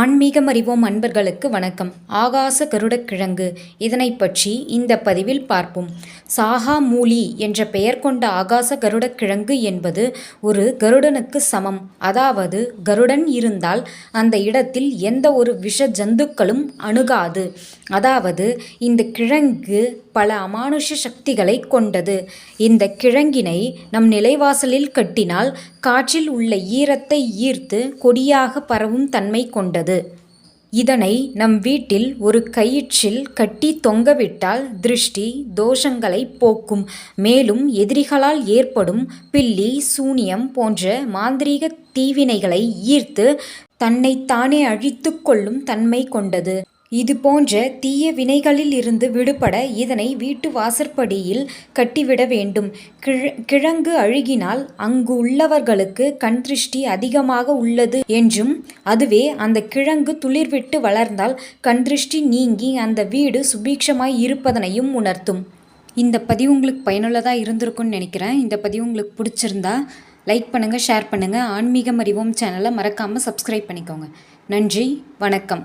ஆன்மீகம் அறிவோம் அன்பர்களுக்கு வணக்கம். ஆகாச கருடக்கிழங்கு. இதனை பற்றி இந்த பதிவில் பார்ப்போம். சாகா மூலி என்ற பெயர் கொண்ட ஆகாச கருடக்கிழங்கு என்பது ஒரு கருடனுக்கு சமம். அதாவது கருடன் இருந்தால் அந்த இடத்தில் எந்த ஒரு விஷ ஜந்துக்களும் அணுகாது. அதாவது இந்த கிழங்கு பல அமானுஷ சக்திகளை கொண்டது. இந்த கிழங்கினை நம் நிலைவாசலில் கட்டினால் காற்றில் உள்ள ஈரத்தை ஈர்த்து கொடியாக பரவும் தன்மை கொண்டது. இதனை நம் வீட்டில் ஒரு கயிற்றில் கட்டி தொங்கவிட்டால் திருஷ்டி தோஷங்களை போக்கும். மேலும் எதிரிகளால் ஏற்படும் பில்லி சூனியம் போன்ற மாந்திரீக தீவினைகளை ஈர்த்து தன்னைத்தானே அழித்து கொள்ளும் தன்மை கொண்டது. இது போன்ற தீய வினைகளில் இருந்து விடுபட இதனை வீட்டு வாசற்படியில் கட்டிவிட வேண்டும். கிழ கிழங்கு அழுகினால் அங்கு உள்ளவர்களுக்கு கண் திருஷ்டி அதிகமாக உள்ளது என்றும் அதுவே அந்த கிழங்கு துளிர்விட்டு வளர்ந்தால் கண் திருஷ்டி நீங்கி அந்த வீடு சுபீட்சமாய் இருப்பதனையும் உணர்த்தும். இந்த பதிவு உங்களுக்கு பயனுள்ளதாக இருந்திருக்கும்னு நினைக்கிறேன். இந்த பதிவு உங்களுக்கு பிடிச்சிருந்தா லைக் பண்ணுங்கள் ஷேர் பண்ணுங்கள் ஆன்மீகம் அறிவோம் சேனலை மறக்காமல் சப்ஸ்கிரைப் பண்ணிக்கோங்க. நன்றி வணக்கம்.